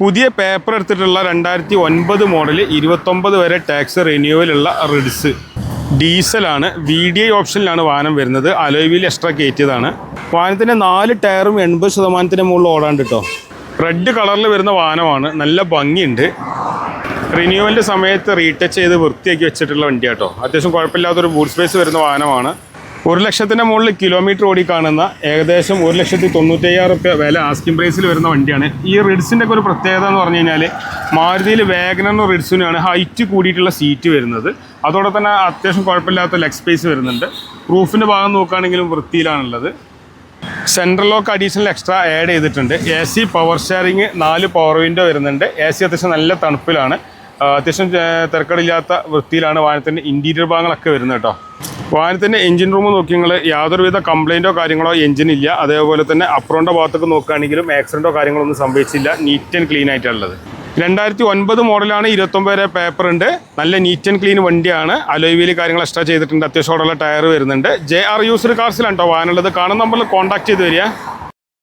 പുതിയ പേപ്പർ എടുത്തിട്ടുള്ള രണ്ടായിരത്തി ഒൻപത് മോഡൽ ഇരുപത്തൊമ്പത് വരെ ടാക്സ് റിന്യൂവലുള്ള റിഡ്സ് ഡീസലാണ് വി ഡി ഐ ഓപ്ഷനിലാണ് വാഹനം വരുന്നത്. അലോയിൽ എക്സ്ട്രാ കയറ്റിയതാണ്. വാഹനത്തിന്റെ നാല് ടയറും എൺപത് ശതമാനത്തിന് മുകളിൽ ഓടാണ്ട് കേട്ടോ റെഡ് കളറിൽ വരുന്ന വാഹനമാണ്. നല്ല ഭംഗിയുണ്ട്. റിന്യൂവലിന്റെ സമയത്ത് റീടച്ച് ചെയ്ത് വൃത്തിയാക്കി വെച്ചിട്ടുള്ള വണ്ടിയാട്ടോ അത്യാവശ്യം കുഴപ്പമില്ലാത്തൊരു ബൂട്ട് സ്പേസ് വരുന്ന വാഹനമാണ്. ഒരു ലക്ഷത്തിന്റെ മുകളിൽ കിലോമീറ്റർ ഓടി കാണുന്ന ഏകദേശം ഒരു ലക്ഷത്തി തൊണ്ണൂറ്റയ്യായിരം റുപ്യ വില ആസ്കിംഗ് പ്രൈസിൽ വരുന്ന വണ്ടിയാണ്. ഈ റിഡ്സിന്റെ ഒക്കെ ഒരു പ്രത്യേകത എന്ന് പറഞ്ഞു കഴിഞ്ഞാൽ മാരുതിയിൽ വാഗനറിനും റിഡ്സിനുമാണ് ഹൈറ്റ് കൂടിയിട്ടുള്ള സീറ്റ് വരുന്നത്. അതോടെ തന്നെ അത്യാവശ്യം കുഴപ്പമില്ലാത്ത ലെഗ് സ്പേസ് വരുന്നുണ്ട്. പ്രൂഫിന്റെ ഭാഗം നോക്കുകയാണെങ്കിലും വൃത്തിയിലാണുള്ളത്. Central lock additional extra add ചെയ്തിട്ടുണ്ട്. എ സി പവർ ഷെയറിങ് നാല് പവർ വിൻഡോ വരുന്നുണ്ട്. എ സി അത്യാവശ്യം നല്ല തണുപ്പിലാണ്. അത്യാവശ്യം തിരക്കടില്ലാത്ത വൃത്തിയിലാണ് വാഹനത്തിന്റെ ഇന്റീരിയർ ഭാഗങ്ങളൊക്കെ വരുന്നത് കേട്ടോ. വാഹനത്തിന്റെ എഞ്ചിൻ റൂം നോക്കി നിങ്ങൾ യാതൊരുവിധ കംപ്ലൈന്റോ കാര്യങ്ങളോ എഞ്ചിനില്ല അതേപോലെ തന്നെ അപ്രോണിന്റെ ഭാഗത്തൊക്കെ നോക്കുകയാണെങ്കിലും ആക്സിഡന്റോ കാര്യങ്ങളോ ഒന്നും സംഭവിച്ചില്ല. നീറ്റ് ആൻഡ് ക്ലീൻ ആയിട്ടുള്ളത്. രണ്ടായിരത്തി ഒൻപത് മോഡലാണ് ഇരുപത്തൊമ്പത് വരെ പേപ്പർ ഉണ്ട്. നല്ല നീറ്റ് ആൻഡ് ക്ലീൻ വണ്ടിയാണ്. അലോയിവിൽ കാര്യങ്ങൾ എക്സ്ട്രാ ചെയ്തിട്ടുണ്ട്. അത്യാവശ്യമുള്ള ടയർ വരുന്നുണ്ട്. ജെ ആർ യൂസ്ഡ് കാർസിലാണ് കേട്ടോ വാഹനമുള്ളത് കാണുന്ന നമ്പറിൽ കോൺടാക്ട് ചെയ്ത് വരിക.